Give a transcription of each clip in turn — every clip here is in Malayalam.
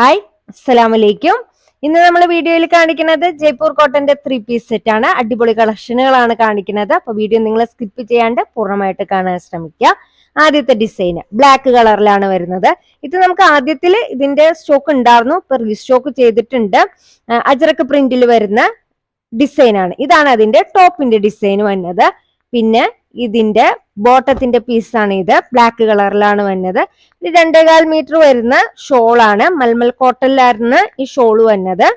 ഹായ് അസ്സലാമലൈക്കും. ഇന്ന് നമ്മൾ വീഡിയോയിൽ കാണിക്കുന്നത് ജയ്പൂർ കോട്ടന്റെ ത്രീ പീസ് സെറ്റ് ആണ്. അടിപൊളി കളക്ഷനുകളാണ് കാണിക്കുന്നത്. അപ്പൊ വീഡിയോ നിങ്ങൾ സ്കിപ്പ് ചെയ്യാണ്ട് പൂർണമായിട്ട് കാണാൻ ശ്രമിക്കുക. ആദ്യത്തെ ഡിസൈൻ ബ്ലാക്ക് കളറിലാണ് വരുന്നത്. ഇത് നമുക്ക് ആദ്യത്തിൽ ഇതിന്റെ സ്റ്റോക്ക് ഉണ്ടായിരുന്നു. ഇപ്പൊ റീസ്റ്റോക്ക് ചെയ്തിട്ടുണ്ട്. അജറക്ക് പ്രിന്റിൽ വരുന്ന ഡിസൈനാണ് ഇതാണ് അതിന്റെ ടോപ്പിന്റെ ഡിസൈൻ വന്നത്. പിന്നെ ഇതിന്റെ ബോട്ടത്തിന്റെ പീസാണ് ഇത്. ബ്ലാക്ക് കളറിലാണ് വന്നത്. ഇത് രണ്ടേകാൽ മീറ്റർ വരുന്ന ഷോളാണ് മൽമൽ കോട്ടനിലായിരുന്നു ഈ ഷോൾ വന്നത്.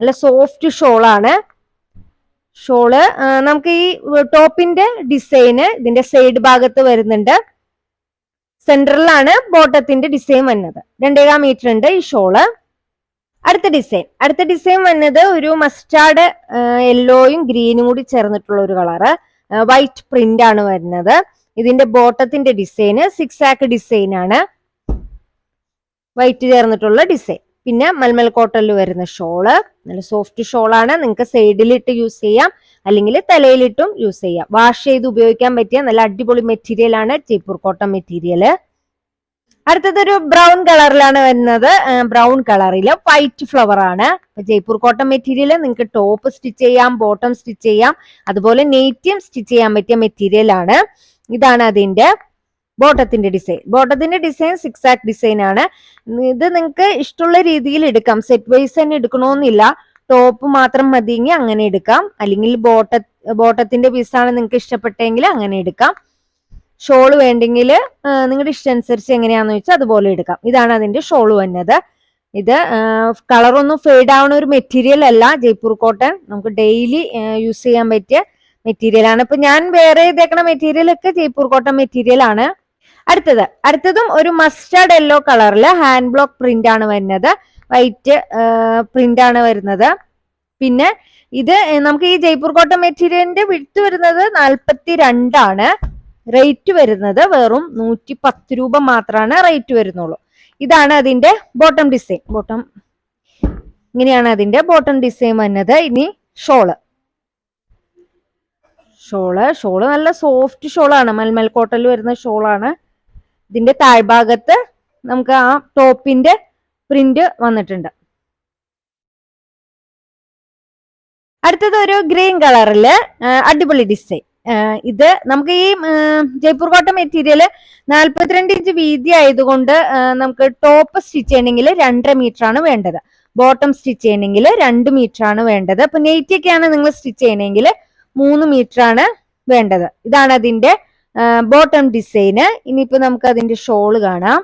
നല്ല സോഫ്റ്റ് ഷോളാണ് ഷോൾ നമുക്ക് ഈ ടോപ്പിന്റെ ഡിസൈന് ഇതിന്റെ സൈഡ് ഭാഗത്ത് വരുന്നുണ്ട്. സെന്ററിലാണ് ബോട്ടത്തിന്റെ ഡിസൈൻ വന്നത്. രണ്ടേകാൽ മീറ്റർ ഉണ്ട് ഈ ഷോൾ അടുത്ത ഡിസൈൻ അടുത്ത ഡിസൈൻ വന്നത് ഒരു മസ്റ്റാർഡ് യെല്ലോയും ഗ്രീനും കൂടി ചേർന്നിട്ടുള്ള ഒരു കളറ് വൈറ്റ് പ്രിന്റ് ആണ് വരുന്നത്. ഇതിന്റെ ബോട്ടത്തിന്റെ ഡിസൈന് സിക്സ് ആക്ക് ഡിസൈൻ ആണ്. വൈറ്റ് ചേർന്നിട്ടുള്ള ഡിസൈൻ പിന്നെ മൽമൽ കോട്ടണിൽ വരുന്ന ഷോൾ നല്ല സോഫ്റ്റ് ഷോളാണ് നിങ്ങൾക്ക് സൈഡിലിട്ട് യൂസ് ചെയ്യാം. അല്ലെങ്കിൽ തലയിലിട്ടും യൂസ് ചെയ്യാം. വാഷ് ചെയ്ത് ഉപയോഗിക്കാൻ പറ്റിയ നല്ല അടിപൊളി മെറ്റീരിയൽ ആണ് ജയ്പൂർ കോട്ടൺ മെറ്റീരിയൽ അടുത്തതൊരു ബ്രൗൺ കളറിലാണ് വരുന്നത്. ബ്രൗൺ കളറിൽ വൈറ്റ് ഫ്ലവർ ആണ്. ജയ്പൂർ കോട്ടൺ മെറ്റീരിയൽ നിങ്ങൾക്ക് ടോപ്പ് സ്റ്റിച്ച് ചെയ്യാം ബോട്ടം സ്റ്റിച്ച് ചെയ്യാം. അതുപോലെ നെയ്റ്റിയും സ്റ്റിച്ച് ചെയ്യാൻ പറ്റിയ മെറ്റീരിയൽ ആണ്. ഇതാണ് അതിന്റെ ബോട്ടത്തിന്റെ ഡിസൈൻ ബോട്ടത്തിന്റെ ഡിസൈൻ സിക്സ് ആക്ട് ഡിസൈൻ ആണ്. ഇത് നിങ്ങൾക്ക് ഇഷ്ടമുള്ള രീതിയിൽ എടുക്കാം. സെറ്റ് വൈസ് തന്നെ എടുക്കണമെന്നില്ല ടോപ്പ് മാത്രം മതിയെങ്കിൽ അങ്ങനെ എടുക്കാം. അല്ലെങ്കിൽ ബോട്ട ബോട്ടത്തിന്റെ പീസാണ് നിങ്ങൾക്ക് ഇഷ്ടപ്പെട്ടെങ്കിൽ അങ്ങനെ എടുക്കാം. ഷോൾ വേണ്ടെങ്കിൽ നിങ്ങളുടെ ഇഷ്ടം അനുസരിച്ച് എങ്ങനെയാണെന്ന് വെച്ചാൽ അതുപോലെ എടുക്കാം. ഇതാണ് അതിന്റെ ഷോൾ വന്നത്. ഇത് കളറൊന്നും ഫെയ്ഡ് ആവുന്ന ഒരു മെറ്റീരിയൽ അല്ല. ജയ്പൂർ കോട്ടൺ. നമുക്ക് ഡെയിലി യൂസ് ചെയ്യാൻ പറ്റിയ മെറ്റീരിയൽ ആണ്. ഇപ്പൊ ഞാൻ വേറെ ഇതേക്കണ മെറ്റീരിയൽ ഒക്കെ ജയ്പൂർ കോട്ടൺ മെറ്റീരിയൽ ആണ്. അടുത്തത് അടുത്തതും ഒരു മസ്റ്റാർഡ് യെല്ലോ കളറിൽ ഹാൻഡ് ബ്ലോക്ക് പ്രിന്റ് ആണ് വരുന്നത്. വൈറ്റ് പ്രിന്റ് ആണ് വരുന്നത്. പിന്നെ ഇത് നമുക്ക് ഈ ജയ്പൂർ കോട്ടൺ മെറ്റീരിയലിന്റെ വിടുത്ത് വരുന്നത് നാൽപ്പത്തി രണ്ടാണ് റേറ്റ് വരുന്നത് വെറും നൂറ്റി പത്ത് രൂപ മാത്രമാണ് റേറ്റ് വരുന്നുള്ളൂ. ഇതാണ് അതിന്റെ ബോട്ടം ഡിസൈൻ ബോട്ടം ഇങ്ങനെയാണ് അതിന്റെ ബോട്ടം ഡിസൈൻ വന്നത്. ഇനി ഷോൾ ഷോൾ ഷോൾ നല്ല സോഫ്റ്റ് ഷോളാണ് മൽമൽ കോട്ടലിൽ വരുന്ന ഷോളാണ് ഇതിന്റെ താഴ്ഭാഗത്ത് നമുക്ക് ആ ടോപ്പിന്റെ പ്രിന്റ് വന്നിട്ടുണ്ട്. അടുത്തത് ഒരു ഗ്രീൻ കളറിൽ അടിപൊളി ഡിസൈൻ ഇത് നമുക്ക് ഈ ജയ്പൂർ കോട്ടൺ മെറ്റീരിയൽ നാൽപ്പത്തിരണ്ട് ഇഞ്ച് വീതി ആയതുകൊണ്ട് നമുക്ക് ടോപ്പ് സ്റ്റിച്ച് ചെയ്യണമെങ്കിൽ രണ്ടര മീറ്റർ ആണ് വേണ്ടത്. ബോട്ടം സ്റ്റിച്ച് ചെയ്യണമെങ്കിൽ രണ്ട് മീറ്റർ ആണ് വേണ്ടത്. അപ്പൊ നെയ്റ്റിയൊക്കെയാണ് നിങ്ങൾ സ്റ്റിച്ച് ചെയ്യണമെങ്കിൽ മൂന്ന് മീറ്റർ ആണ് വേണ്ടത്. ഇതാണ് അതിന്റെ ബോട്ടം ഡിസൈന് ഇനിയിപ്പോ നമുക്ക് അതിന്റെ ഷോൾ കാണാം.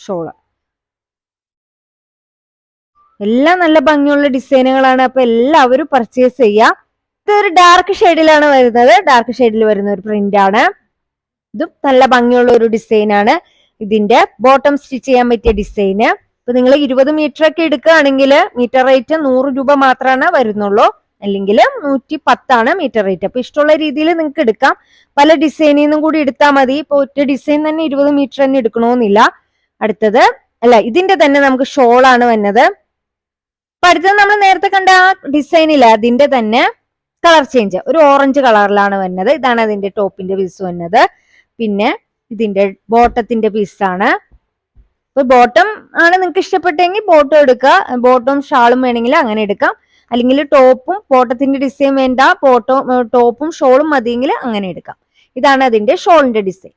ഷോൾ എല്ലാം നല്ല ഭംഗിയുള്ള ഡിസൈനുകളാണ് അപ്പൊ എല്ലാവരും പർച്ചേസ് ചെയ്യാം. ഇതൊരു ഡാർക്ക് ഷെയ്ഡിലാണ് വരുന്നത്. ഡാർക്ക് ഷെയ്ഡിൽ വരുന്ന ഒരു പ്രിന്റ് ആണ്. ഇതും നല്ല ഭംഗിയുള്ള ഒരു ഡിസൈൻ ആണ്. ഇതിന്റെ ബോട്ടം സ്റ്റിച്ച് ചെയ്യാൻ പറ്റിയ ഡിസൈന് ഇപ്പൊ നിങ്ങൾ ഇരുപത് മീറ്റർ ഒക്കെ എടുക്കുകയാണെങ്കിൽ മീറ്റർ റേറ്റ് നൂറ് രൂപ മാത്രമാണ് വരുന്നുള്ളൂ. അല്ലെങ്കിൽ നൂറ്റി പത്താണ് മീറ്റർ റേറ്റ് അപ്പൊ ഇഷ്ടമുള്ള രീതിയിൽ നിങ്ങൾക്ക് എടുക്കാം. പല ഡിസൈനിൽ നിന്നും കൂടി എടുത്താൽ മതി. ഇപ്പൊ ഒറ്റ ഡിസൈൻ തന്നെ ഇരുപത് മീറ്റർ തന്നെ എടുക്കണമെന്നില്ല അടുത്തത് അല്ല ഇതിന്റെ തന്നെ നമുക്ക് ഷോളാണ് വന്നത്. അപ്പൊ അടുത്തത് നമ്മൾ നേരത്തെ കണ്ട ആ ഡിസൈനില്ല അതിന്റെ തന്നെ കളർ ചേഞ്ച് ഒരു ഓറഞ്ച് കളറിലാണ് വന്നത്. ഇതാണ് അതിന്റെ ടോപ്പിന്റെ പീസ് വന്നത്. പിന്നെ ഇതിന്റെ ബോട്ടത്തിന്റെ പീസാണ് ഇപ്പൊ ബോട്ടം ആണ് നിങ്ങൾക്ക് ഇഷ്ടപ്പെട്ടെങ്കിൽ ബോട്ടം എടുക്കുക. ബോട്ടവും ഷാളും വേണമെങ്കിൽ അങ്ങനെ എടുക്കാം. അല്ലെങ്കിൽ ടോപ്പും ബോട്ടത്തിന്റെ ഡിസൈൻ വേണ്ട. ബോട്ടോ ടോപ്പും ഷോളും മതിയെങ്കിൽ അങ്ങനെ എടുക്കാം. ഇതാണ് അതിന്റെ ഷോളിന്റെ ഡിസൈൻ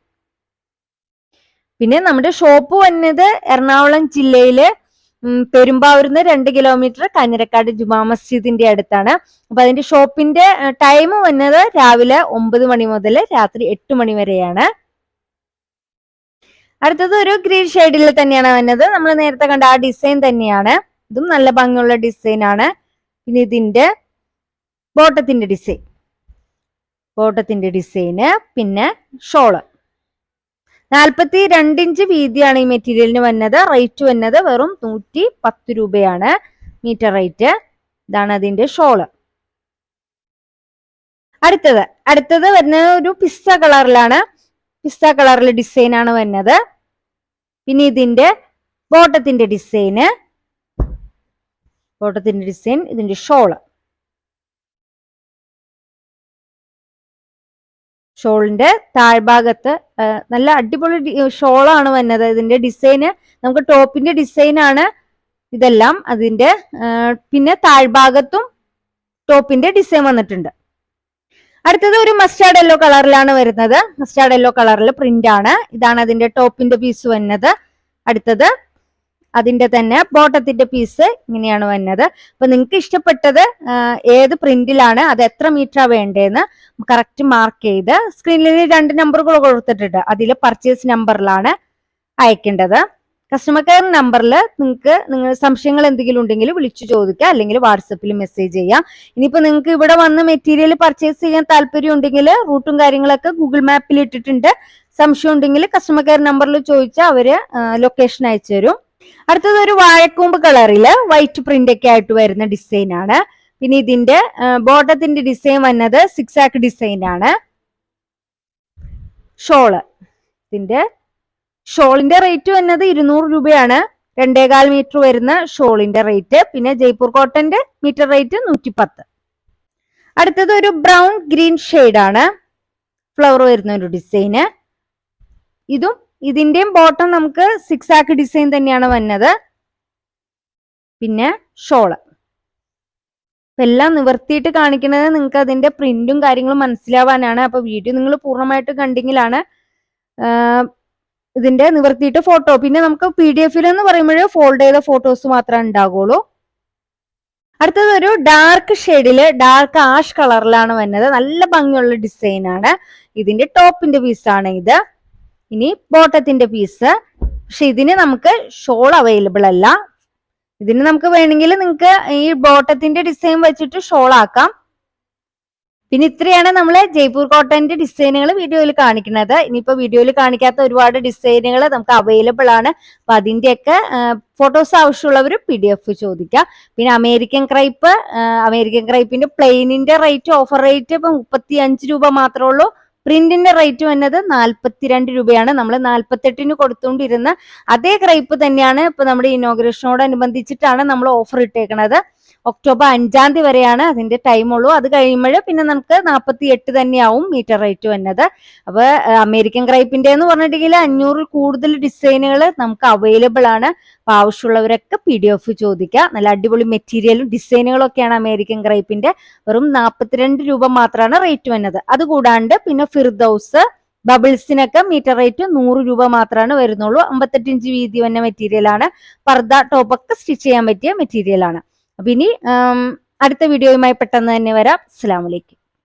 പിന്നെ നമ്മുടെ ഷോപ്പ് വന്നത് എറണാകുളം ജില്ലയിൽ പെരുമ്പാവൂരിന്ന് രണ്ട് കിലോമീറ്റർ കാഞ്ഞിരക്കാട് ജുമാ മസ്ജിദിന്റെ അടുത്താണ്. അപ്പൊ അതിന്റെ ഷോപ്പിന്റെ ടൈം വന്നത് രാവിലെ ഒമ്പത് മണി മുതൽ രാത്രി എട്ട് മണി വരെയാണ്. അടുത്തത് ഒരു ഗ്രീൻ ഷെയ്ഡിൽ തന്നെയാണ് വന്നത്. നമ്മൾ നേരത്തെ കണ്ട ആ ഡിസൈൻ തന്നെയാണ്. ഇതും നല്ല ഭംഗിയുള്ള ഡിസൈൻ ആണ്. പിന്നെ ഇതിന്റെ ബോട്ടത്തിന്റെ ഡിസൈൻ ബോട്ടത്തിന്റെ ഡിസൈന് പിന്നെ ഷോൾ. നാൽപ്പത്തി രണ്ട് ഇഞ്ച് വീതിയാണ് ഈ മെറ്റീരിയലിന് വന്നത്. റേറ്റ് വന്നത് വെറും നൂറ്റി പത്ത് രൂപയാണ്. Metre rate. ഇതാണ് അതിന്റെ ഷോൾ. അടുത്തത്. അടുത്തത് വരുന്നത് ഒരു പിസ്ത കളറിലാണ്. പിസ്ത കളറിൽ ഡിസൈൻ ആണ് വരുന്നത്. പിന്നെ ഇതിന്റെ ബോട്ടത്തിന്റെ ഡിസൈന് ബോട്ടത്തിന്റെ ഡിസൈൻ ഇതിന്റെ ഷോൾ. ഷോളിന്റെ താഴ്ഭാഗത്ത് നല്ല അടിപൊളി ഷോളാണ് വന്നത്. ഇതിന്റെ ഡിസൈന് നമുക്ക് ടോപ്പിന്റെ ഡിസൈനാണ് ഇതെല്ലാം. അതിന്റെ പിന്നെ താഴ്ഭാഗത്തും ടോപ്പിന്റെ ഡിസൈൻ വന്നിട്ടുണ്ട്. അടുത്തത് ഒരു മസ്റ്റാർഡ് യെല്ലോ കളറിലാണ് വരുന്നത്. മസ്റ്റാർഡ് യെല്ലോ കളറിൽ പ്രിന്റ് ആണ്. ഇതാണ് അതിന്റെ ടോപ്പിന്റെ പീസ് വരുന്നത് അടുത്തത് അതിന്റെ തന്നെ ബോട്ടത്തിന്റെ പീസ് ഇങ്ങനെയാണ് വന്നത്. അപ്പൊ നിങ്ങൾക്ക് ഇഷ്ടപ്പെട്ടത് ഏത് പ്രിന്റിലാണ് അത് എത്ര മീറ്ററാണ് വേണ്ടതെന്ന് കറക്റ്റ് മാർക്ക് ചെയ്ത് സ്ക്രീനിൽ രണ്ട് നമ്പറുകൾ കൊടുത്തിട്ടുണ്ട് അതിൽ പർച്ചേസ് നമ്പറിലാണ് അയക്കേണ്ടത്. കസ്റ്റമർ കെയർ നമ്പറിൽ നിങ്ങൾക്ക് നിങ്ങൾ സംശയങ്ങൾ എന്തെങ്കിലും ഉണ്ടെങ്കിൽ വിളിച്ചു ചോദിക്കുക അല്ലെങ്കിൽ വാട്സപ്പിൽ മെസ്സേജ് ചെയ്യാം. ഇനിയിപ്പോൾ നിങ്ങൾക്ക് ഇവിടെ വന്ന് മെറ്റീരിയൽ പർച്ചേസ് ചെയ്യാൻ താല്പര്യം ഉണ്ടെങ്കിൽ റൂട്ടും കാര്യങ്ങളൊക്കെ ഗൂഗിൾ മാപ്പിൽ ഇട്ടിട്ടുണ്ട്. സംശയം ഉണ്ടെങ്കിൽ കസ്റ്റമർ കെയർ നമ്പറിൽ ചോദിച്ചാൽ അവർ ലൊക്കേഷൻ അയച്ചു തരും അടുത്തത് ഒരു വാഴക്കൂമ്പ് കളറിൽ വൈറ്റ് പ്രിന്റ് ഒക്കെ ആയിട്ട് വരുന്ന ഡിസൈൻ ആണ്. പിന്നെ ഇതിന്റെ ബോട്ടത്തിന്റെ ഡിസൈൻ വന്നത് സിക്സ് ആക്ക് ഡിസൈൻ ആണ്. ഷോൾ. ഇതിന്റെ ഷോളിന്റെ റേറ്റ് വന്നത് ഇരുന്നൂറ് രൂപയാണ്. രണ്ടേകാൽ മീറ്റർ വരുന്ന ഷോളിന്റെ റേറ്റ് പിന്നെ ജയ്പൂർ കോട്ടന്റെ മീറ്റർ റേറ്റ് നൂറ്റി പത്ത് അടുത്തത് ഒരു ബ്രൗൺ ഗ്രീൻ ആണ്. ഫ്ലവർ വരുന്ന ഒരു ഡിസൈന് ഇതും ഇതിന്റെയും ബോട്ടം നമുക്ക് സിക്സ് ആക്ക് ഡിസൈൻ തന്നെയാണ് വന്നത്. പിന്നെ ഷോൾ എല്ലാം നിവർത്തിയിട്ട് കാണിക്കുന്നത് നിങ്ങൾക്ക് അതിന്റെ പ്രിന്റും കാര്യങ്ങളും മനസ്സിലാവാനാണ്. അപ്പൊ വീഡിയോ നിങ്ങൾ പൂർണമായിട്ട് കണ്ടെങ്കിലാണ് ഇതിന്റെ നിവർത്തിയിട്ട് ഫോട്ടോ പിന്നെ നമുക്ക് പി ഡി എഫിൽ എന്ന് പറയുമ്പോൾ ഫോൾഡ് ചെയ്ത ഫോട്ടോസ് മാത്രമേ ഉണ്ടാകുള്ളൂ അടുത്തത് ഒരു ഡാർക്ക് ഷെയ്ഡിൽ ഡാർക്ക് ആഷ് കളറിലാണ് വന്നത്. നല്ല ഭംഗിയുള്ള ഡിസൈൻ ആണ്. ഇതിന്റെ ടോപ്പിന്റെ പീസാണ് ഇത്. ഇനി ബോട്ടത്തിന്റെ പീസ് പക്ഷെ ഇതിന് നമുക്ക് ഷോൾ അവൈലബിൾ അല്ല. ഇതിന് നമുക്ക് വേണമെങ്കിൽ നിങ്ങൾക്ക് ഈ ബോട്ടത്തിന്റെ ഡിസൈൻ വെച്ചിട്ട് ഷോൾ ആക്കാം. പിന്നെ ഇത്രയാണ് നമ്മൾ ജയ്പൂർ കോട്ടന്റെ ഡിസൈനുകൾ വീഡിയോയിൽ കാണിക്കുന്നത്. ഇനിയിപ്പോ വീഡിയോയിൽ കാണിക്കാത്ത ഒരുപാട് ഡിസൈനുകൾ നമുക്ക് അവൈലബിൾ ആണ്. അപ്പൊ അതിന്റെയൊക്കെ ഫോട്ടോസ് ആവശ്യമുള്ളവർ പി ഡി എഫ് ചോദിക്കാം. പിന്നെ അമേരിക്കൻ ക്രൈപ്പ് അമേരിക്കൻ ക്രൈപ്പിന്റെ പ്ലെയിനിന്റെ റേറ്റ് ഓഫർ റേറ്റ് ഇപ്പൊ മുപ്പത്തി രൂപ മാത്രമേ ഉള്ളൂ. പ്രിന്റിന്റെ റേറ്റ് വന്നത് നാൽപ്പത്തിരണ്ട് രൂപയാണ്. നമ്മൾ നാൽപ്പത്തെട്ടിന് കൊടുത്തുകൊണ്ടിരുന്ന അതേ ക്രൈപ്പ് തന്നെയാണ് ഇപ്പൊ നമ്മുടെ ഇനോഗ്രേഷനോടനുബന്ധിച്ചിട്ടാണ് നമ്മൾ ഓഫർ ഇട്ടേക്കുന്നത് ഒക്ടോബർ അഞ്ചാം തീയതി വരെയാണ് അതിന്റെ ടൈം ഉള്ളൂ. അത് കഴിയുമ്പോൾ പിന്നെ നമുക്ക് നാൽപ്പത്തി എട്ട് തന്നെയാവും മീറ്റർ റേറ്റ് വന്നത്. അപ്പൊ അമേരിക്കൻ ക്രൈപ്പിന്റെ എന്ന് പറഞ്ഞിട്ടുണ്ടെങ്കിൽ അഞ്ഞൂറിൽ കൂടുതൽ ഡിസൈനുകൾ നമുക്ക് അവൈലബിൾ ആണ്. അപ്പൊ ആവശ്യമുള്ളവരൊക്കെ പി ഡി എഫ് ചോദിക്കുക. നല്ല അടിപൊളി മെറ്റീരിയലും ഡിസൈനുകളും ഒക്കെയാണ് അമേരിക്കൻ ക്രൈപ്പിന്റെ വെറും നാൽപ്പത്തിരണ്ട് രൂപ മാത്രമാണ് റേറ്റ് വന്നത്. അതുകൂടാണ്ട് പിന്നെ ഫിർദൌസ് ബബിൾസിനൊക്കെ മീറ്റർ റേറ്റ് നൂറ് രൂപ മാത്രമാണ് വരുന്നുള്ളൂ. അമ്പത്തെട്ട് ഇഞ്ച് വീതി വന്ന മെറ്റീരിയൽ ആണ്. പർദ്ദ ടോപ്പൊക്കെ സ്റ്റിച്ച് ചെയ്യാൻ പറ്റിയ മെറ്റീരിയൽ ആണ്. അപ്പൊ ഇനി അടുത്ത വീഡിയോയുമായി പെട്ടെന്ന് തന്നെ വരാം. അസ്സലാമലൈക്കും